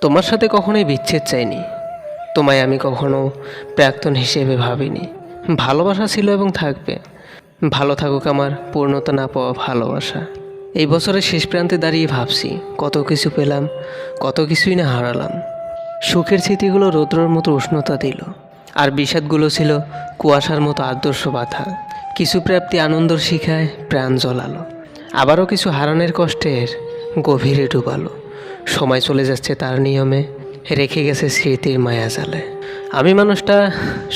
তোমার সাথে কখনোই বিচ্ছেদ চাইনি। তোমায় আমি কখনো প্রাক্তন হিসেবে ভাবিনি। ভালোবাসা ছিল এবং থাকবে। ভালো থাকুক আমার পূর্ণতা না পাওয়া ভালোবাসা। এই বছরের শেষ প্রান্তে দাঁড়িয়ে ভাবছি, কত কিছু পেলাম, কত কিছুই না হারালাম। সুখের স্মৃতিগুলো রৌদ্রর মতো উষ্ণতা দিল। আর বিষাদগুলো ছিল কুয়াশার মতো আদর্শ বাধা। কিছু প্রাপ্তি আনন্দর শিখায় প্রাণ জ্বলালো। আবারও কিছু হারানোর কষ্টের গভীরে ডুবালো। সময় চলে যাচ্ছে তার নিয়মে রেখে গেছে স্মৃতির মায়া জালে। আমি মানুষটা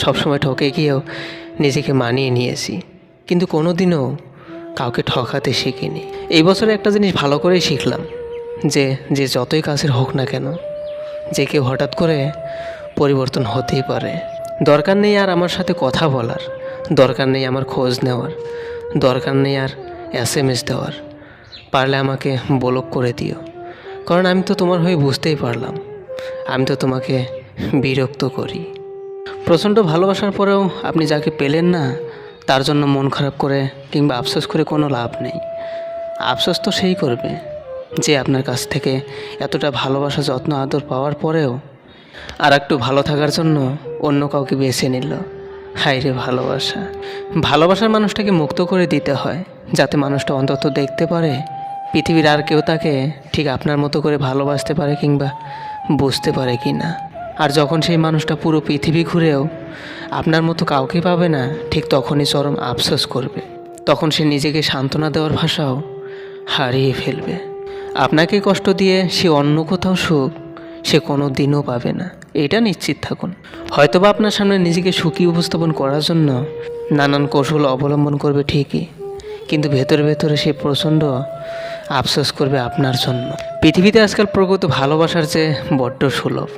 সবসময় ঠকে গিয়েও নিজেকে মানিয়ে নিয়েছি, কিন্তু কোনোদিনও কাউকে ঠকাতে শিখিনি। এই বছরে একটা জিনিস ভালো করেই শিখলাম, যে যে যতই কাছের হোক না কেন, যে কেউ হঠাৎ করে পরিবর্তন হতেই পারে। দরকার নেই আর আমার সাথে কথা বলার, দরকার নেই আমার খোঁজ নেওয়ার, দরকার নেই আর এস এম এস দেওয়ার। পারলে আমাকে ব্লক করে দিও। কারণ আমি তো তোমার হয়ে বুঝতেই পারলাম। আমি তো তোমাকে বিরক্ত করি। প্রচণ্ড ভালোবাসার পরেও আপনি যাকে পেলেন না, তার জন্য মন খারাপ করে কিংবা আফসোস করে কোনো লাভ নেই। আফসোস তো সেই করবে যে আপনার কাছ থেকে এতটা ভালোবাসা, যত্ন, আদর পাওয়ার পরেও আর একটু ভালো থাকার জন্য অন্য কাউকে বেছে নিল। হাই রে ভালোবাসা। ভালোবাসার মানুষটাকে মুক্ত করে দিতে হয়, যাতে মানুষটা অন্তত দেখতে পারে পৃথিবীর আর কেউ তাকে ঠিক আপনার মতো করে ভালোবাসতে পারে কিংবা বুঝতে পারে কি না আর যখন সেই মানুষটা পুরো পৃথিবী ঘুরেও আপনার মতো কাউকে পাবে না, ঠিক তখনই চরম আফসোস করবে। তখন সে নিজেকে সান্ত্বনা দেওয়ার ভাষাও হারিয়ে ফেলবে। আপনাকে কষ্ট দিয়ে সে অন্য কোথাও সুখ সে কোনো দিনও পাবে না। এটা নিশ্চিত থাকুন। হয়তোবা আপনার সামনে নিজেকে সুখী উপস্থাপন করার জন্য নানান কৌশল অবলম্বন করবে ঠিকই, কিন্তু ভেতরে ভেতরে সে প্রচণ্ড আফসোস করবে আপনার জন্য। পৃথিবীতে আজকাল প্রকৃত ভালোবাসার যে বড্ড সুলভ,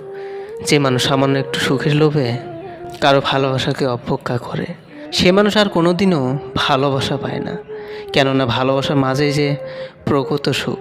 যে মানুষ সামান্য একটু সুখের লোভে কারও ভালোবাসাকে অপেক্ষা করে, সে মানুষ আর কোনোদিনও ভালোবাসা পায় না। কেননা ভালোবাসার মাঝে যে প্রকৃত সুখ